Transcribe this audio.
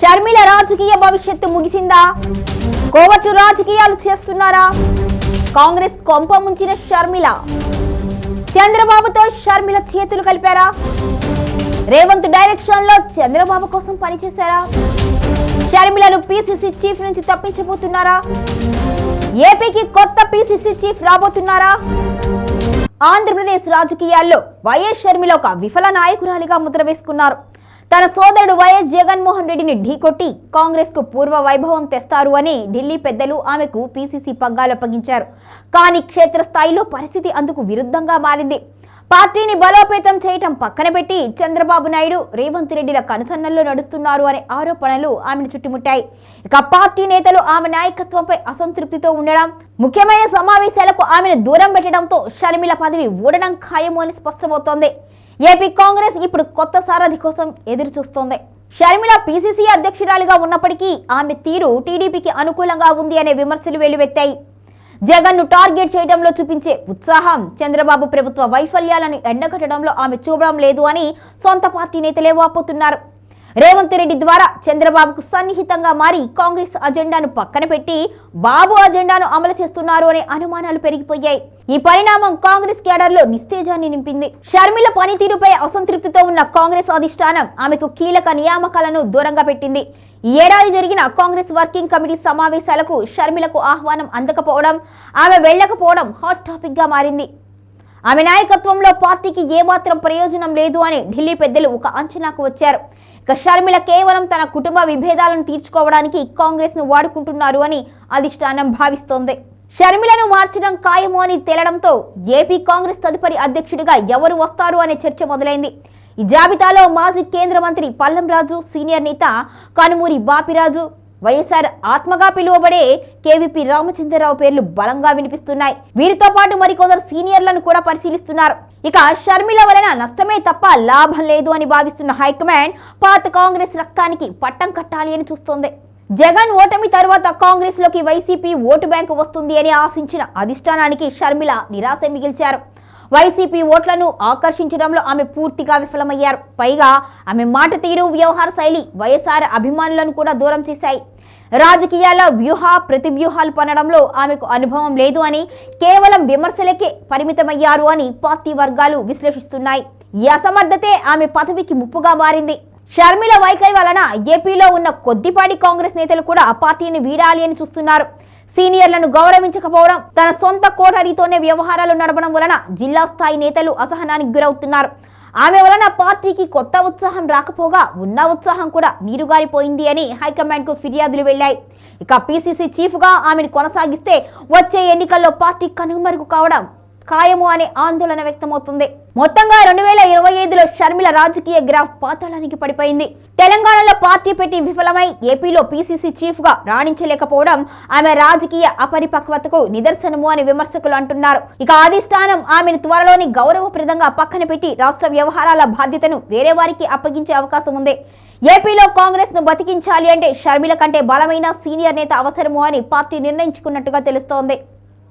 షర్మిల రాజకీయ భవిష్యత్తు ముగిసిందా? కోవట్టు రాజకీయాలు చేస్తున్నారా? కాంగ్రెస్ కొంప ముంచిన షర్మిల. చంద్రబాబుతో షర్మిల చేతులు కలిపారా? రేవంత్ డైరెక్షన్లో చంద్రబాబు కోసం పనిచేశారా? షర్మిలను పిసిసి చీఫ్ నుంచి తప్పించబోతున్నారా? ఏపీకి కొత్త పిసిసి చీఫ్ రాబోతున్నారా? ఆంధ్రప్రదేశ్ రాజకీయాల్లో వైఎస్ షర్మిల ఒక విఫల నాయకురాలిగా ముద్ర వేసుకున్నారు. తన సోదరుడు వైఎస్ జగన్మోహన్ రెడ్డిని ఢీకొట్టి కాంగ్రెస్కు పూర్వ వైభవం తెస్తారు అని ఢిల్లీ పెద్దలు ఆమెకు పీసీసీ పగ్గాలు అప్పగించారు. కానీ క్షేత్రస్థాయిలో పరిస్థితి అందుకు విరుద్ధంగా మారింది. పార్టీని బలోపేతం చేయటం పక్కన పెట్టి చంద్రబాబు నాయుడు రేవంత్ రెడ్డిల కనుసన్నల్లో నడుస్తున్నారు అనే ఆరోపణలు ఆమెను చుట్టుముట్టాయి. ఇక పార్టీ నేతలు ఆమె నాయకత్వంపై అసంతృప్తితో ఉండడం ముఖ్యమైన సమావేశాలకు ఆమెను దూరం పెట్టడంతో షర్మిల పదవి ఊడడం ఖాయము అని స్పష్టమవుతోంది. ఏపీ కాంగ్రెస్ ఇప్పుడు కొత్త సారథి కోసం ఎదురు చూస్తోంది షర్మిల పీసీసీ అధ్యక్షురాలిగా ఉన్నప్పటికీ ఆమె తీరు టీడీపీకి అనుకూలంగా ఉంది అనే విమర్శలు వెలువెత్తాయి జగన్ను టార్గెట్ చేయడంలో చూపించే ఉత్సాహం చంద్రబాబు ప్రభుత్వ వైఫల్యాలను ఎండగట్టడంలో ఆమె చూడడం లేదు అని సొంత పార్టీ నేతలే వాపోతున్నారు. రేవంత్ రెడ్డి ద్వారా చంద్రబాబుకు సన్నిహితంగా మారి కాంగ్రెస్ అజెండాను పక్కన పెట్టి బాబు అజెండాను అమలు చేస్తున్నారు అనే అనుమానాలు పెరిగిపోయాయి. ఈ పరిణామం కాంగ్రెస్ కేడర్లో నిస్తేజాన్ని నింపింది. షర్మిల పనితీరుపై అసంతృప్తితో ఉన్న కాంగ్రెస్ అధిష్టానం ఆమెకు కీలక నియామకాలను దూరంగా పెట్టింది. ఈ ఏడాది జరిగిన కాంగ్రెస్ వర్కింగ్ కమిటీ సమావేశాలకు షర్మిలకు ఆహ్వానం అందకపోవడం ఆమె వెళ్ళకపోవడం హాట్ టాపిక్గా మారింది. ఆమె నాయకత్వంలో పార్టీకి ఏమాత్రం ప్రయోజనం లేదు అని ఢిల్లీ పెద్దలు ఒక అంచనాకు వచ్చారు. ఇక షర్మిల కేవలం తన కుటుంబ విభేదాలను తీర్చుకోవడానికి కాంగ్రెస్ను వాడుకుంటున్నారు అని అధిష్టానం భావిస్తోంది. షర్మిలను మార్చడం ఖాయము అని తేలడంతో ఏపీ కాంగ్రెస్ తదుపరి అధ్యక్షుడిగా ఎవరు వస్తారు అనే చర్చ మొదలైంది. ఈ జాబితాలో మాజీ కేంద్ర మంత్రి పల్లంరాజు సీనియర్ నేత కనుమూరి బాపిరాజు వైఎస్ఆర్ ఆత్మగా పిలువబడే కేవీపీ రామచంద్రరావు పేర్లు బలంగా వినిపిస్తున్నాయి. వీరితో పాటు మరికొందరు సీనియర్లను కూడా పరిశీలిస్తున్నారు. ఇక షర్మిల వలన నష్టమే తప్ప లాభం లేదు అని భావిస్తున్న హైకమాండ్ పాత కాంగ్రెస్ రక్తానికి పట్టం కట్టాలి అని చూస్తోంది. జగన్ ఓటమి తర్వాత కాంగ్రెస్లోకి వైసీపీ ఓటు బ్యాంకు వస్తుంది అని ఆశించిన అధిష్టానానికి షర్మిల నిరాశ మిగిల్చారు. వైసీపీ ఓట్లను ఆకర్షించడంలో ఆమె పూర్తిగా విఫలమయ్యారు. పైగా ఆమె మాట తీరు వ్యవహార శైలి వైఎస్ఆర్ అభిమానులను కూడా దూరం చేశాయి. రాజకీయాల వ్యూహ ప్రతివ్యూహాలు పనడంలో ఆమెకు అనుభవం లేదు అని కేవలం విమర్శలకే పరిమితమయ్యారు అని పార్టీ వర్గాలు విశ్లేషిస్తున్నాయి. ఈ అసమర్థతే ఆమె పదవికి ముప్పుగా మారింది. షర్మిల వైఖరి వలన ఏపీలో ఉన్న కొద్దిపాటి కాంగ్రెస్ నేతలు కూడా ఆ పార్టీని వీడాలి అని చూస్తున్నారు. సీనియర్లను గౌరవించకపోవడం తన సొంత కోటరీతోనే వ్యవహారాలు నడపడం వలన జిల్లా స్థాయి నేతలు అసహనానికి గురవుతున్నారు. ఆమె వలన పార్టీకి కొత్త ఉత్సాహం రాకపోగా ఉన్న ఉత్సాహం కూడా నీరుగారిపోయింది అని హైకమాండ్కు ఫిర్యాదులు వెళ్ళాయి ఇక పీసీసీ చీఫ్గా ఆమెను కొనసాగిస్తే వచ్చే ఎన్నికల్లో పార్టీ కనుమరుగు కావడం ఖాయము అనే ఆందోళన వ్యక్తమవుతుంది. మొత్తంగా రెండు వేల ఇరవై ఐదులో షర్మిల రాజకీయ గ్రాఫ్ పాతాళానికి పడిపోయింది. తెలంగాణలో పార్టీ పెట్టి విఫలమై ఏపీలో పీసీసీ చీఫ్గా రాణించలేకపోవడం ఆమె రాజకీయ అపరిపక్వతకు నిదర్శనము అని విమర్శకులు అంటున్నారు. ఇక అధిష్టానం ఆమెను త్వరలోని గౌరవప్రదంగా పక్కన పెట్టి రాష్ట్ర వ్యవహారాల బాధ్యతను వేరే వారికి అప్పగించే అవకాశం ఉంది. ఏపీలో కాంగ్రెస్ను బతికించాలి అంటే షర్మిల కంటే బలమైన సీనియర్ నేత అవసరము అని పార్టీ నిర్ణయించుకున్నట్టుగా తెలుస్తోంది.